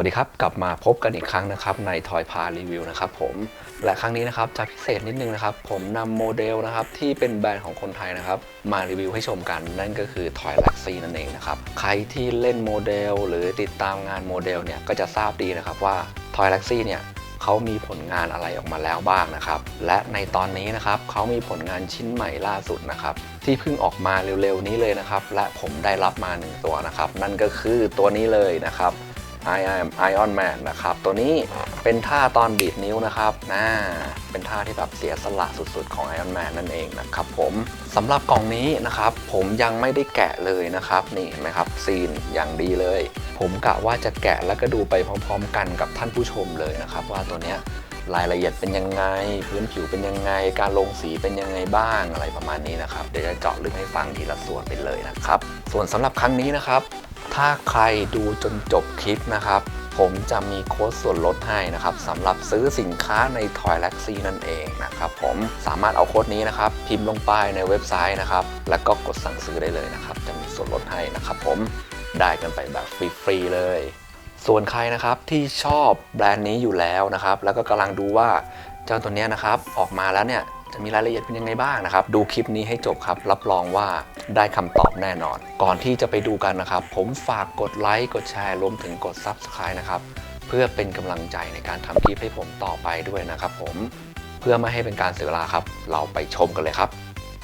วัสดีครับ กลับมาพบกันอีกครั้งนะครับในทอยพารีวิวนะครับผมและครั้งนี้นะครับจะพิเศษนิดนึงนะครับ ผมนำโมเดลนะครับที่เป็นแบรนด์ของคนไทยนะครับ มารีวิวให้ชมกันนั่นก็คือ Toy l a x y นั่นเองนะครับ ใครที่เล่นโมเดล หรือติดตามงานโมเดลเนี่ยก็จะทราบดีนะครับว่า Toy l a x y เนี่ยเขามีผลงานอะไรออกมาแล้วบ้างนะครับ และในตอนนี้นะครับเขามีผลงานชิ้นใหม่ล่าสุดนะครับ ที่เพิ่งออกมาเร็วๆนี้เลยนะครับ และผมได้รับมาหนึ่งตัวนะครับ นั่นก็คือตัวนี้เลยนะครับ I am Iron Man นะครับ ตัวนี้เป็นท่าตอนดีดนิ้วนะครับน่าเป็นท่าที่แบบเสียสละสุดๆของ Iron Man นั่นเองนะครับผมสำหรับกล่องนี้นะครับ ผมยังไม่ได้แกะเลยนะครับ นี่เห็นไหมครับ ซีนอย่างดีเลย ผมกะว่าจะแกะแล้วก็ดูไปพร้อมๆ กันกับท่านผู้ชมเลยนะครับ ว่าตัวเนี้ยรายละเอียดเป็นยังไง พื้นผิวเป็นยังไง การลงสีเป็นยังไงบ้างอะไรประมาณนี้นะครับ เดี๋ยวจะเจาะลึกให้ฟังทีละส่วนไปเลยนะครับ ส่วนสำหรับครั้งนี้นะครับ ถ้าใครดูจนจบคลิปนะครับ ผมจะมีโค้ดส่วนลดให้นะครับสำหรับซื้อสินค้าใน Toy l a x y นั่นเองนะครับผมสามารถเอาโค้ดนี้นะครับ พิมพ์ลงไปในเว็บไซต์นะครับ แล้วก็กดสั่งซื้อได้เลยนะครับ จะมีส่วนลดให้นะครับผมได้กันไปแบบฟรีๆเลยส่วนใครนะครับที่ชอบแบรนด์นี้อยู่แล้วนะครับ แล้วก็กำลังดูว่าเจ้าตัวนี้นะครับออกมาแล้วเนี่ย จะมีรายละเอียดเป็นยังไงบ้างนะครับ ดูคลิปนี้ให้จบครับ รับรองว่าได้คำตอบแน่นอน ก่อนที่จะไปดูกันนะครับ ผมฝากกดไลค์กดแชร์รวมถึงกด Subscribe นะครับเพื่อเป็นกำลังใจในการทำคลิปให้ผมต่อไปด้วยนะครับผมเพื่อไม่ให้เป็นการเสียเวลาครับ เราไปชมกันเลยครับ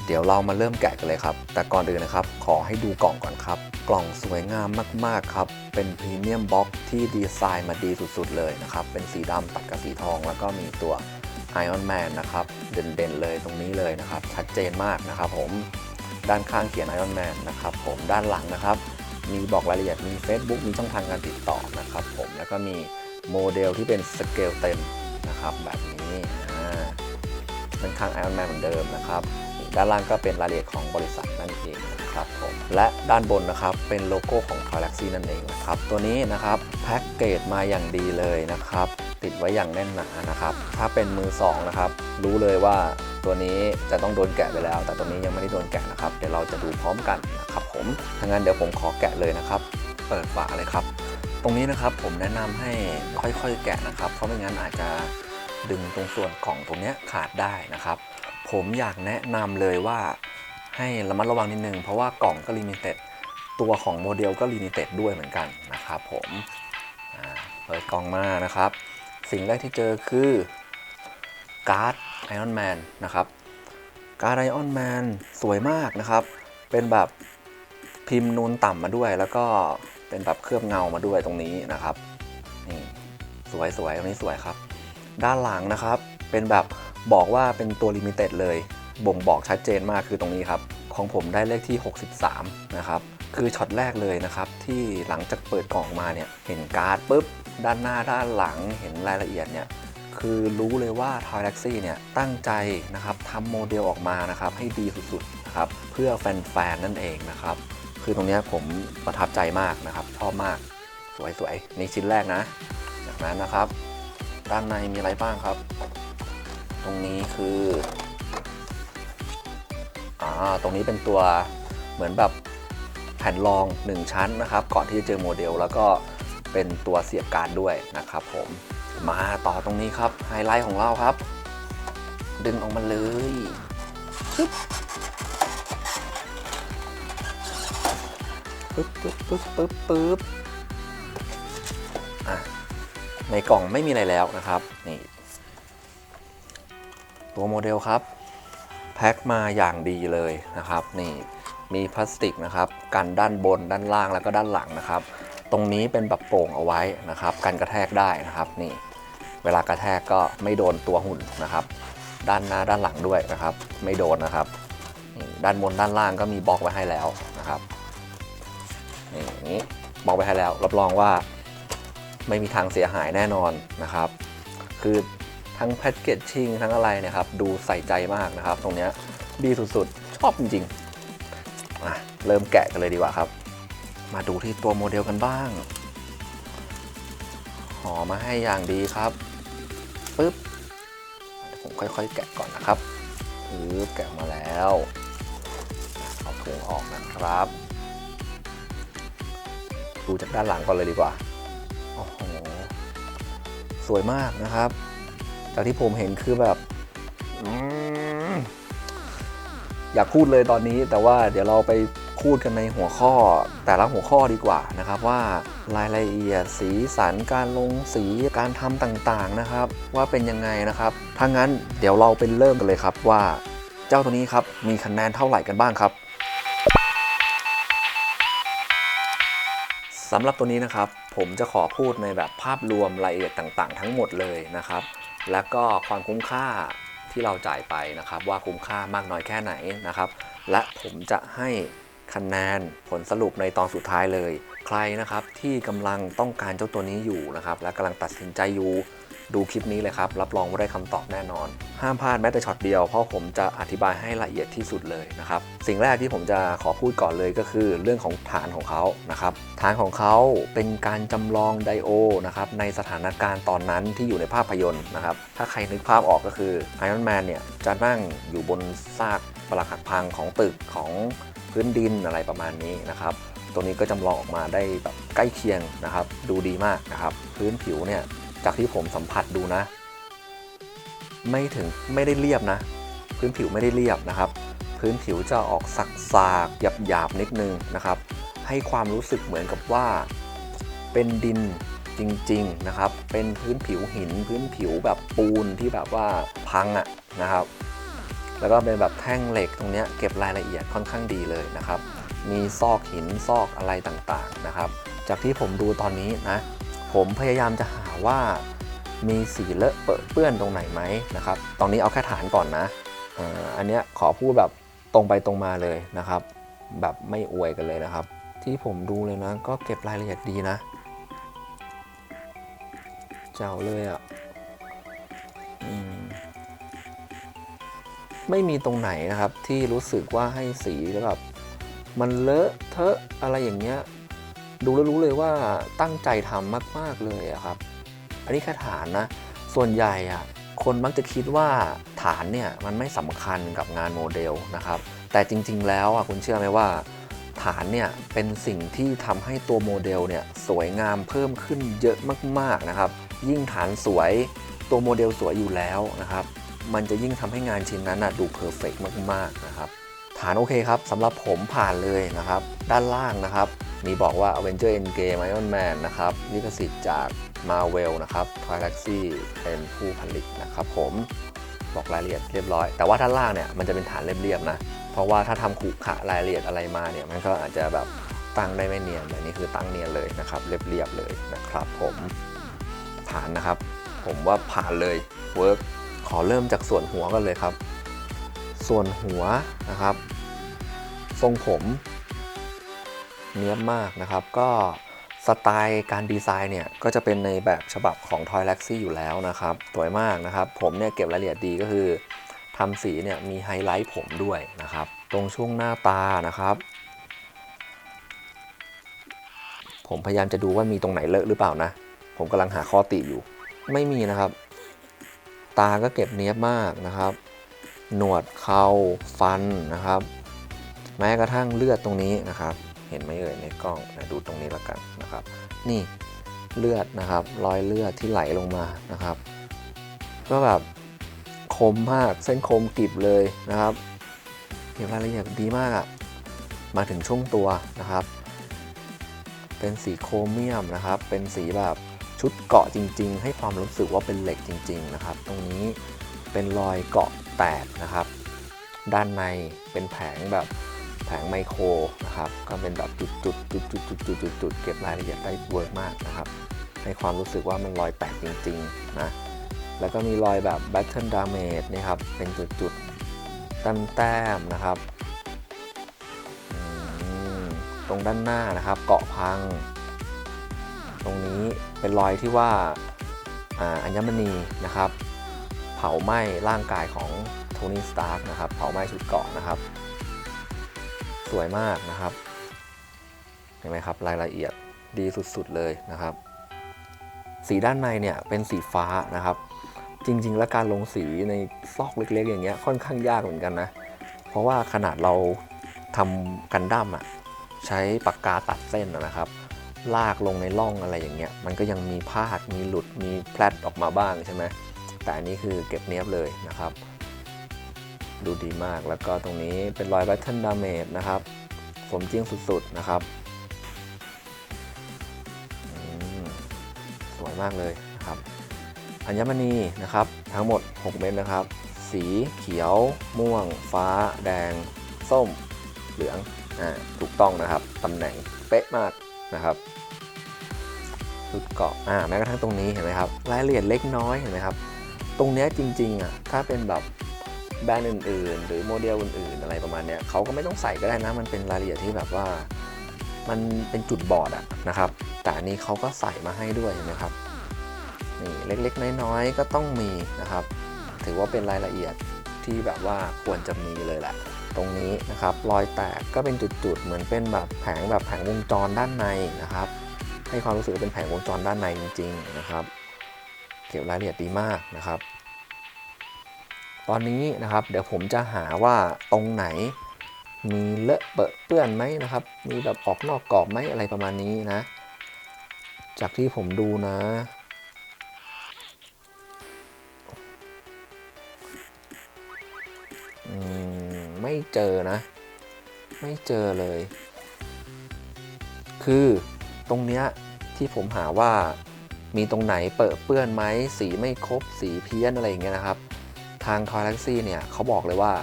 เดี๋ยวเรามาเริ่มแกะกันเลยครับ แต่ก่อนอื่นนะครับ ขอให้ดูกล่องก่อนครับ กล่องสวยงามมากๆครับ เป็นพรีเมียมบ็อกที่ดีไซน์มาดีสุดๆเลยนะครับ เป็นสีดำตัดกับสีทอง แล้วก็มีตัว Iron Man นะครับ เด่นๆเลยตรงนี้เลยนะครับ ชัดเจนมากนะครับผมด้านข้างเขียน Iron Man นะครับผมด้านหลังนะครับ มีบอกรายละเอียดมี Facebook มีช่องทางการติดต่อนะครับผมแล้วก็มีโมเดลที่เป็นสเกลเต็มนะครับแบบนี้ด้านข้าง Iron Man เหมือนเดิมนะครับด้านล่างก็เป็นรายละเอียดของบริษัทนั่นเองนะครับผมและด้านบนนะครับเป็นโลโก้ของ t o y l a x y นั่นเองนะครับตัวนี้นะครับแพ็กเกจมาอย่างดีเลยนะครับ ติดไว้อย่างแน่นหนานะครับ ถ้าเป็นมือสองนะครับรู้เลยว่าตัวนี้จะต้องโดนแกะไปแล้ว แต่ตัวนี้ยังไม่ได้โดนแกะนะครับ เดี๋ยวเราจะดูพร้อมกันนะครับผมถ้างั้นเดี๋ยวผมขอแกะเลยนะครับ เปิดฝาเลยครับ ตรงนี้นะครับผมแนะนำให้ค่อยๆแกะนะครับ เพราะไม่งั้นอาจจะดึงตรงส่วนของตรงเนี้ยขาดได้นะครับ ผมอยากแนะนำเลยว่าให้ระมัดระวังนิดนึงเพราะว่ากล่องก็ลิมิเต็ดตัวของโมเดลก็ลิมิเต็ดด้วยเหมือนกันนะครับผมเปิดกล่องมานะครับ สิ่งแรกที่เจอคือการ์ดไอออนแมนนะครับ การ์ดไอออนแมนสวยมากนะครับ เป็นแบบพิมพ์นูนต่ำมาด้วย แล้วก็เป็นแบบเคลือบเงามาด้วยตรงนี้นะครับนี่สวยสวยตรงนี้สวยครับ ด้านหลังนะครับเป็นแบบบอกว่าเป็นตัวลิมิเต็ดเลย บ่งบอกชัดเจนมากคือตรงนี้ครับ ของผมได้เลขที่ 63 นะครับ คือช็อตแรกเลยนะครับ ที่หลังจากเปิดกล่องมาเนี่ย เห็นการ์ดปุ๊บ ด้านหน้าด้านหลังเห็นรายละเอียดเนี่ยคือรู้เลยว่า t o y l a x y เนี่ยตั้งใจนะครับทำโมเดลออกมานะครับให้ดีสุดๆนะครับเพื่อแฟนๆนั่นเองนะครับคือตรงนี้ผมประทับใจมากนะครับชอบมากสวยๆในชิ้นแรกนะจากนั้นนะครับ ด้านในมีอะไรบ้างครับ ตรงนี้คืออ่าตรงนี้เป็นตัวเหมือนแบบแผ่นรอง 1 ชั้นนะครับ ก่อนที่จะเจอโมเดลแล้วก็ เป็นตัวเสียบการดด้วยนะครับผมมาต่อตรงนี้ครับไฮไลท์ของเราครับ ดึงออกมาเลยปึ๊บปึ๊บปึ๊บปึ๊บปึ๊บปึ๊บอะในกล่องไม่มีอะไรแล้วนะครับนี่ตัวโมเดลครับ แพ็คมาอย่างดีเลยนะครับ นี่มีพลาสติกนะครับ กันด้านบนด้านล่างแล้วก็ด้านหลังนะครับ ตรงนี้เป็นแบบโปร่งเอาไว้นะครับกันกระแทกได้นะครับนี่เวลากระแทกก็ไม่โดนตัวหุ่นนะครับ ด้านหน้าด้านหลังด้วยนะครับ ไม่โดนนะครับ ด้านบนด้านล่างก็มีบล็อกไว้ให้แล้วนะครับนี่บล็อกไว้ให้แล้ว รับรองว่าไม่มีทางเสียหายแน่นอนนะครับ คือทั้งแพ c เกจชิ่งทั้งอะไรนี่ยครับ ดูใส่ใจมากนะครับ ตรงนี้ดีสุดๆ ชอบจริงๆอะเริ่มแกะกันเลยดีกว่าครับ มาดูที่ตัวโมเดลกันบ้าง ห่อมาให้อย่างดีครับปึ๊บผมค่อยๆ แกะก่อนนะครับปึ๊บแกะมาแล้ว เอาถุงออกนะครับ ดูจากด้านหลังก่อนเลยดีกว่า โอ้โห สวยมากนะครับ จากที่ผมเห็นคือแบบออยากพูดเลยตอนนี้แต่ว่าเดี๋ยวเราไป พูดกันในหัวข้อแต่ละหัวข้อดีกว่านะครับว่ารายละเอียดสีสันการลงสีการทำต่างๆนะครับ ว่าเป็นยังไงนะครับถ้างั้นเดี๋ยวเราไปเริ่มกันเลยครับว่า เจ้าตัวนี้ครับมีคะแนนเท่าไหร่กันบ้างครับสำหรับตัวนี้นะครับผมจะขอพูดในแบบภาพรวมรายละเอียดต่างๆ ทั้งหมดเลยนะครับ แล้วก็ความคุ้มค่าที่เราจ่ายไปนะครับ ว่าคุ้มค่ามากน้อยแค่ไหนนะครับ และผมจะให้ คะแนนผลสรุปในตอนสุดท้ายเลย ใครนะครับที่กำลังต้องการเจ้าตัวนี้อยู่นะครับและกำลังตัดสินใจอยู่ดูคลิปนี้เลยครับ รับรองว่าได้คำตอบแน่นอน ห้ามพลาดแม้แต่ช็อตเดียว เพราะผมจะอธิบายให้ละเอียดที่สุดเลยนะครับ สิ่งแรกที่ผมจะขอพูดก่อนเลยก็คือเรื่องของฐานของเขานะครับ ฐานของเขาเป็นการจำลองไดโอนะครับในสถานการณ์ตอนนั้นที่อยู่ในภาพยนตร์นะครับ ถ้าใครนึกภาพออกก็คือไอรอนแมนเนี่ยจะนั่งอยู่บนซากปรักหักพังของตึกของ พื้นดินอะไรประมาณนี้นะครับ ตัวนี้ก็จำลองออกมาได้แบบใกล้เคียงนะครับ ดูดีมากนะครับ พื้นผิวเนี่ยจากที่ผมสัมผัสดูนะ ไม่ถึงไม่ได้เรียบนะ พื้นผิวไม่ได้เรียบนะครับ พื้นผิวจะออกสักสากหยาบหยาบนิดนึงนะครับ ให้ความรู้สึกเหมือนกับว่าเป็นดินจริงๆนะครับ เป็นพื้นผิวหิน พื้นผิวแบบปูนที่แบบว่าพังอะนะครับ แล้วก็เป็นแบบแท่งเหล็กตรงนี้เก็บรายละเอียดค่อนข้างดีเลยนะครับ มีซอกหินซอกอะไรต่างๆนะครับ จากที่ผมดูตอนนี้นะ ผมพยายามจะหาว่ามีสีเลอะเปะเปื้อนตรงไหนไหมนะครับ ตอนนี้เอาแค่ฐานก่อนนะอ่าอันเนี้ยขอพูดแบบตรงไปตรงมาเลยนะครับ แบบไม่อวยกันเลยนะครับ ที่ผมดูเลยนะ ก็เก็บรายละเอียดดีนะ เจ้าเลยอะ่ะอืม ไม่มีตรงไหนนะครับที่รู้สึกว่าให้สีแล้วแบบมันเลอะเทอะอะไรอย่างเงี้ยดูแล้วรู้เลยว่าตั้งใจทำมาก ๆ เลยอะครับ อันนี้แค่ฐานนะ ส่วนใหญ่อะคนมักจะคิดว่าฐานเนี่ยมันไม่สำคัญกับงานโมเดลนะครับ แต่จริง ๆ แล้วอะคุณเชื่อไหมว่า ฐานเนี่ยเป็นสิ่งที่ทำให้ตัวโมเดลเนี่ยสวยงามเพิ่มขึ้นเยอะมาก ๆ นะครับ ยิ่งฐานสวยตัวโมเดลสวยอยู่แล้วนะครับ มันจะยิ่งทำให้งานชิ้นนั้นนะดูเพอร์เฟกมากๆนะครับฐานโอเคครับสำหรับผมผ่านเลยนะครับ ด้านล่างนะครับ มีบอกว่า Avenger Endgame Iron Man นะครับลิขสิทธิ์จาก Marvel นะครับ Galaxy เป็นผู้ผลิตนะครับผมบอกรายละเอียดเรียบร้อย แต่ว่าด้านล่างเนี่ยมันจะเป็นฐานเรียบๆนะ เพราะว่าถ้าทำขรุขะรายละเอียดอะไรมาเนี่ยมันก็อาจจะแบบตั้งได้ไม่เนียนแต่นี่คือตั้งเนียนเลยนะครับเรียบๆเลยนะครับผมผ่านนะครับ ผมว่าผ่านเลยเวิร์ก ขอเริ่มจากส่วนหัวกันเลยครับ ส่วนหัวนะครับ ทรงผม เนี้ยบมากนะครับ ก็สไตล์การดีไซน์เนี่ยก็จะเป็นในแบบฉบับของ Toy l a x y อยู่แล้วนะครับ สวยมากนะครับ ผมเนี่ยเก็บรายละเอียดดีก็คือทำสีเนี่ยมีไฮไลท์ผมด้วยนะครับ ตรงช่วงหน้าตานะครับ ผมพยายามจะดูว่ามีตรงไหนเลอะหรือเปล่านะ ผมกำลังหาข้อติอยู่ ไม่มีนะครับ ตาก็เก็บเนี้ยบมากนะครับ หนวดเขาฟันนะครับ แม้กระทั่งเลือดตรงนี้นะครับ เห็นไหมเอ่ยในกล้องนะดูตรงนี้แล้วกันนะครับ นี่เลือดนะครับ รอยเลือดที่ไหลลงมานะครับ ก็แบบคมมากเส้นคมกริบเลยนะครับเก็บรายละเอียดดีมากอะมาถึงช่วงตัวนะครับ เป็นสีโครเมียมนะครับ เป็นสีแบบ ชุดเกาะจริง ๆ ให้ความรู้สึกว่าเป็นเหล็กจริง ๆ นะครับ ตรงนี้เป็นรอยเกาะแตกนะครับ ด้านในเป็นแผงแบบแผงไมโครนะครับ ก็เป็นแบบจุดจุดจุดจุดจุดจุดจุดจุดเก็บรายละเอียดได้เวิร์กมากนะครับ ให้ความรู้สึกว่ามันรอยแตกจริง ๆ นะ แล้วก็มีรอยแบบ Battle Damage นี่ครับ เป็นจุดจุดๆแต้มๆนะครับ ตรงด้านหน้านะครับ เกาะพัง รงนี้เป็นรอยที่ว่าอัญมณีนะครับ เผาไหม้ร่างกายของโทนี่สตาร์กนะครับ เผาไหม้ชุดเกราะนะครับ สวยมากนะครับ เห็นไหมครับรายละเอียดดีสุดๆเลยนะครับ สีด้านในเนี่ยเป็นสีฟ้านะครับ จริงๆ แล้วการลงสีในซอกเล็กๆ อย่างเงี้ยค่อนข้างยากเหมือนกันนะ เพราะว่าขนาดเราทำกันดั้มอะใช้ปากกาตัดเส้นนะครับ ลากลงในร่องอะไรอย่างเงี้ย มันก็ยังมีพาด มีหลุด มีแพลตออกมาบ้างใช่ไหม แต่อันนี้คือเก็บเนียบเลยนะครับ ดูดีมาก แล้วก็ตรงนี้เป็นรอย Battle Damage นะครับ สมจริงสุดๆนะครับ สวยมากเลยนะครับ อัญมณีนะครับ ทั้งหมด 6 เม็ดนะครับ สีเขียว ม่วง ฟ้า แดง ส้ม เหลือง อ่า ถูกต้องนะครับ ตำแหน่งเป๊ะมาก นะครับชุดเกาะอ่าแม้กระทั่งตรงนี้เห็นไหมครับรายละเอียดเล็กน้อยเห็นไหมครับ ตรงนี้จริงๆอะถ้าเป็นแบบแบรนด์อื่น ๆ หรือโมเดลอื่น ๆ อะไรประมาณเนี้ยเขาก็ไม่ต้องใส่ก็ได้นะ มันเป็นรายละเอียดที่แบบว่า มันเป็นจุดบอดอะนะครับ แต่อันนี้เขาก็ใส่มาให้ด้วยเห็นไหมครับนี่เล็กๆ น้อยๆก็ต้องมีนะครับ ถือว่าเป็นรายละเอียดที่แบบว่าควรจะมีเลยแหละ ตรงนี้นะครับ รอยแตกก็เป็นจุดๆ เหมือนเป็นแบบแผงแบบแผงวงจรด้านในนะครับ ให้ความรู้สึกเป็นแผงวงจรด้านในจริง ๆนะครับ เก็บรายละเอียดดีมากนะครับ ตอนนี้นะครับ เดี๋ยวผมจะหาว่าตรงไหนมีเลอะเปอะเปื้อนไหมนะครับ มีแบบออกนอกกรอบไหมอะไรประมาณนี้นะ จากที่ผมดูนะ ไม่เจอนะ ไม่เจอเลย คือตรงเนี้ยที่ผมหาว่ามีตรงไหนเปิดเปื้อนไหมสีไม่ครบสีเพี้ยนอะไรอย่างเงี้ยนะครับ ทางทอยแล็กซี่เนี่ยเขาบอกเลยว่า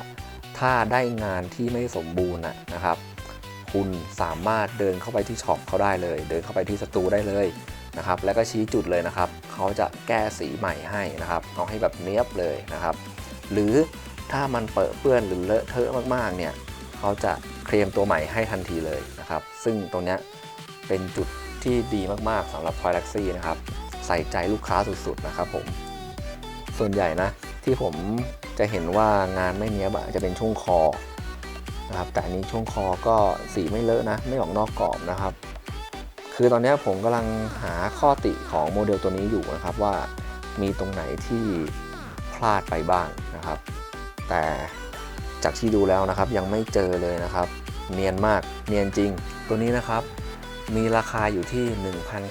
ถ้าได้งานที่ไม่สมบูรณ์นะนะครับ คุณสามารถเดินเข้าไปที่ช็อปเขาได้เลย เดินเข้าไปที่สตูได้เลยนะครับ แล้วก็ชี้จุดเลยนะครับ เขาจะแก้สีใหม่ให้นะครับ เอาให้แบบเนี้ยบเลยนะครับ หรือ ถ้ามันเปิดเปื้อนหรือเลอะเทอะมากๆเนี่ยเขาจะเคลมตัวใหม่ให้ทันทีเลยนะครับ ซึ่งตรงนี้เป็นจุดที่ดีมากๆสำหรับทอยล็กซี่นะครับ ใส่ใจลูกค้าสุดๆนะครับผม ส่วนใหญ่นะที่ผมจะเห็นว่างานไม่เนี้ยบจะเป็นช่วงคอนะครับแต่อันนี้ช่วงคอก็สีไม่เลอะนะ ไม่ออกนอกกรอบนะครับ คือตอนนี้ผมกำลังหาข้อติของโมเดลตัวนี้อยู่นะครับว่ามีตรงไหนที่พลาดไปบ้างนะครับ แต่จากที่ดูแล้วนะครับยังไม่เจอเลยนะครับ เนียนมากเนียนจริง ตัวนี้นะครับมีราคาอยู่ที่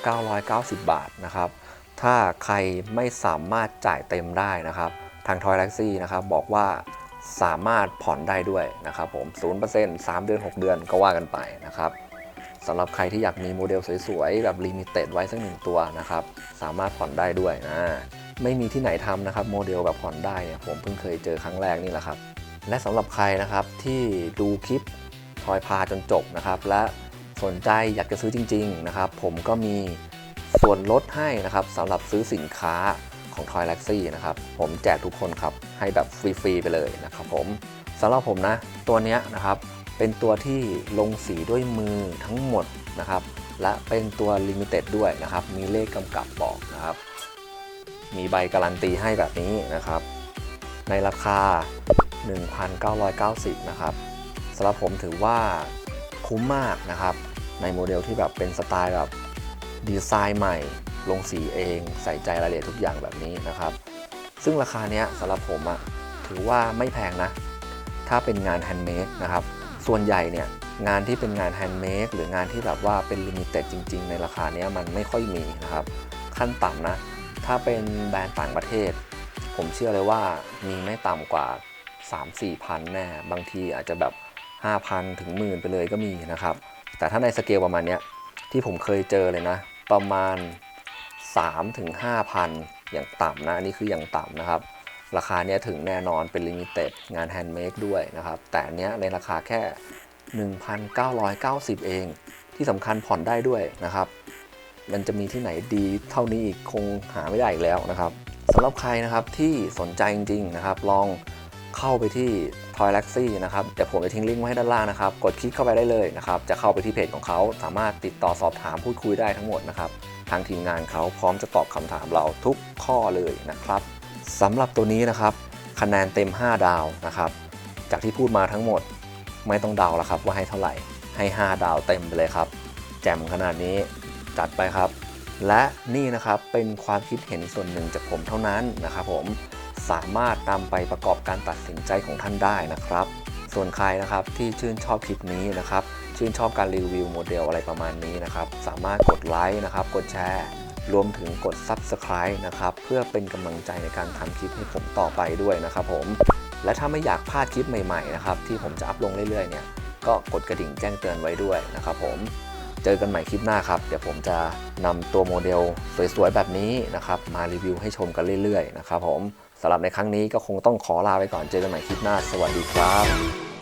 1,990 บาทนะครับ ถ้าใครไม่สามารถจ่ายเต็มได้นะครับ ทาง Toy Taxi นะครับ บอกว่าสามารถผ่อนได้ด้วยนะครับผม 0% 3 เดือน 6 เดือนก็ว่ากันไปนะครับสำหรับใครที่อยากมีโมเดลสวยๆ แบบลิมิเต็ดไว้สักหนึ่งตัวนะครับ สามารถผ่อนได้ด้วยนะ ไม่มีที่ไหนทำนะครับโมเดลแบบผ่อนได้เนี่ยผมเพิ่งเคยเจอครั้งแรกนี่แหละครับ และสำหรับใครนะครับที่ดูคลิปทอยพาจนจบนะครับ และสนใจอยากจะซื้อจริง ๆ นะครับ ผมก็มีส่วนลดให้นะครับสำหรับซื้อสินค้าของ Toy l a x y นะครับ ผมแจกทุกคนครับ ให้แบบฟรีๆไปเลยนะครับผมสำหรับผมนะ ตัวนี้นะครับ เป็นตัวที่ลงสีด้วยมือทั้งหมดนะครับ และเป็นตัวลิมิเต็ดด้วยนะครับ มีเลขกำกับบอกนะครับ มีใบการันตีให้แบบนี้นะครับ ในราคา 1,990 นะครับสำหรับผมถือว่าคุ้มมากนะครับ ในโมเดลที่แบบเป็นสไตล์แบบดีไซน์ใหม่ ลงสีเองใส่ใจรายละเอียดทุกอย่างแบบนี้นะครับ ซึ่งราคาเนี้ยสำหรับผมอะถือว่าไม่แพงนะ ถ้าเป็นงานแฮนด์เมดนะครับ ส่วนใหญ่เนี่ยงานที่เป็นงานแฮนด์เมดหรืองานที่แบบว่าเป็นลิมิเต็ดจริง ๆ ในราคาเนี้ยมันไม่ค่อยมีนะครับ ขั้นต่ำนะ ถ้าเป็นแบรนด์ต่างประเทศ ผมเชื่อเลยว่ามีไม่ต่ำกว่า 3-4พันแน่ บางทีอาจจะแบบ 5,000 ถึงหมื่นไปเลยก็มีนะครับ แต่ถ้าในสเกลประมาณนี้ที่ผมเคยเจอเลยนะ ประมาณ3ถึง5,000อย่างต่ำนะอันนี้คืออย่างต่ำนะครับ ราคาเนี้ยถึงแน่นอนเป็นลิมิเต็ดงานแฮนด์เมดด้วยนะครับ แต่เนี้ยในราคาแค่ 1,990 เอง ที่สำคัญผ่อนได้ด้วยนะครับ มันจะมีที่ไหนดีเท่านี้อีกคงหาไม่ได้อีกแล้วนะครับสำหรับใครนะครับที่สนใจจริงๆนะครับ ลองเข้าไปที่ Toy l a x y นะครับเดี๋ยวผมจะทิ้งลิงก์ไว้ให้ด้านล่างนะครับ กดคลิกเข้าไปได้เลยนะครับ จะเข้าไปที่เพจของเขาสามารถติดต่อสอบถามพูดคุยได้ทั้งหมดนะครับ ทางทีมงานเขาพร้อมจะตอบคำถามเราทุกข้อเลยนะครับสำหรับตัวนี้นะครับคะแนนเต็ม 5 ดาวนะครับ จากที่พูดมาทั้งหมดไม่ต้องเดาแล้วครับว่าให้เท่าไหร่ให้ 5 ดาวเต็มไปเลยครับ แจ่มขนาดนี้ จัดไปครับ และนี่นะครับเป็นความคิดเห็นส่วนหนึ่งจากผมเท่านั้นนะครับผมสามารถนำไปประกอบการตัดสินใจของท่านได้นะครับ ส่วนใครนะครับที่ชื่นชอบคลิปนี้นะครับ ชื่นชอบการรีวิวโมเดลอะไรประมาณนี้นะครับ สามารถกดไลค์นะครับ กดแชร์ รวมถึงกด Subscribe นะครับ เพื่อเป็นกำลังใจในการทำคลิปให้ผมต่อไปด้วยนะครับผม และถ้าไม่อยากพลาดคลิปใหม่ๆนะครับที่ผมจะอัพลงเรื่อยๆเนี่ย ก็กดกระดิ่งแจ้งเตือนไว้ด้วยนะครับผม เจอกันใหม่คลิปหน้าครับ เดี๋ยวผมจะนำตัวโมเดลสวยๆ แบบนี้นะครับ มารีวิวให้ชมกันเรื่อยๆ นะครับผมสำหรับในครั้งนี้ก็คงต้องขอลาไปก่อนเจอกันใหม่คลิปหน้า สวัสดีครับ